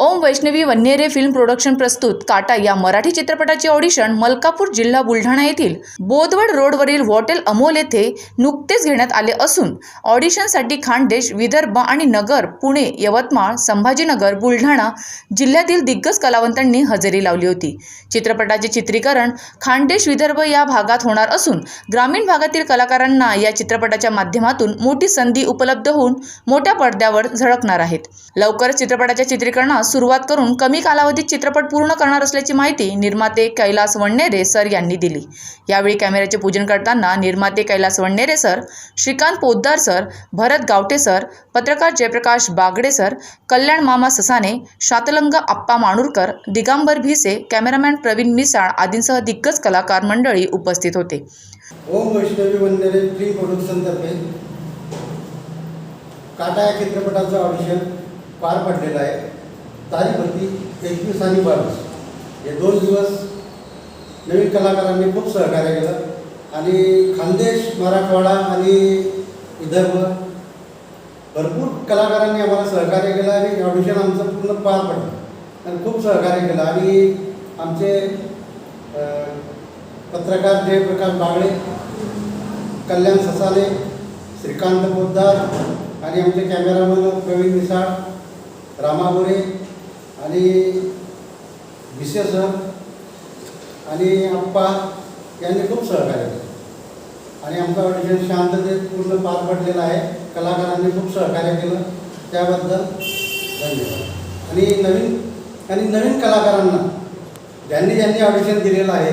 ओम Vaishnavi Vannere film production प्रस्तुत काटा या मराठी चित्रपटाचे ऑडिशन मलकापूर जिल्हा बुलढाणा येथील बोदवड रोडवरील हॉटेल अमोल येथे नुकतेच घेण्यात आले असून ऑडिशनसाठी खानदेश विदर्भ आणि नगर पुणे यवतमाळ संभाजीनगर बुलढाणा जिल्ह्यातील दिग्गज कलावंतांनी हजेरी लावली होती. चित्रपटाचे चित्रीकरण खानदेश विदर्भ या भागात होणार असून ग्रामीण भागातील कलाकारांना या चित्रपटाच्या माध्यमातून मोठी संधी उपलब्ध होऊन मोठ्या पडद्यावर झळकणार आहेत. लवकरच चित्रपटाच्या चित्रीकरणास सुरुवात करून कमी कालावधीत चित्रपट पूर्ण करणार असल्याची माहिती निर्माते कैलास वणनेरे सर यांनी दिली. यावेळी कॅमेऱ्याचे पूजन करताना निर्माते Kailas Vannere sir Shrikant Poddar sir Bharat Gavte sir पत्रकार जयप्रकाश बागडे सर कल्याण मामा ससाने शातलंग आप्पा माणूरकर दिगांबर भिसे कॅमेरामॅन प्रवीण मिसाळ आदींसह दिग्गज कलाकार मंडळी उपस्थित होते. ओम वैष्णवी वंदरे प्री प्रोडक्शनतर्फे काटा या चित्रपटाचं ऑडिशन पार पडलेलं आहे. तारीख होती एकवीस आणि बावीस. हे दोन दिवस नवीन कलाकारांनी खूप सहकार्य केलं. आणि खानदेश मराठवाडा आणि विदर्भ भरपूर कलाकारांनी आम्हाला सहकार्य केलं आणि ऑडिशन आमचं पूर्ण पार पडलं. आणि खूप सहकार्य केलं. आणि आमचे पत्रकार जयप्रकाश बागळे कल्याण ससाने श्रीकांत पोद्दार आणि आमचे कॅमेरामन प्रवीण मिसाळ रामा गोरे आणि भिसे सर आणि आप्पा यांनी खूप सहकार्य केलं. आणि आमचं ऑडिशन शांततेत पूर्ण पार पडलेलं आहे. कलाकारांनी खूप सहकार्य केलं. त्याबद्दल धन्यवाद. आणि नवीन आणि नवीन कलाकारांना ज्यांनी ज्यांनी ऑडिशन दिलेलं आहे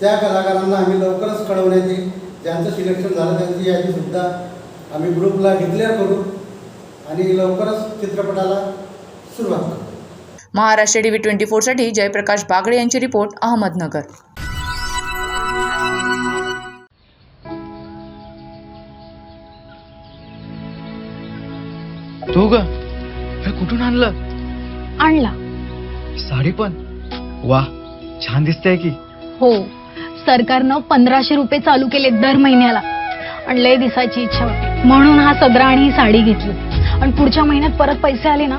त्या कलाकारांना आम्ही लवकरच कळवण्याची ज्यांचं सिलेक्शन झालं त्यांची यादीसुद्धा आम्ही ग्रुपला डिक्लेअर करू आणि लवकरच चित्रपटाला सुरुवात करू. महाराष्ट्र टीव्ही ट्वेंटी फोरसाठी जयप्रकाश बागडे यांची रिपोर्ट अहमदनगर. तू ग हे कुठून आणलं? आणला. साडी पण? वा छान दिसतेय की. हो सरकारनं पंधराशे रुपये चालू केले दर महिन्याला. आणि लय दिसायची इच्छा होती. म्हणून हा सदरा आणि ही साडी घेतली. आणि पुढच्या महिन्यात परत पैसे आले ना?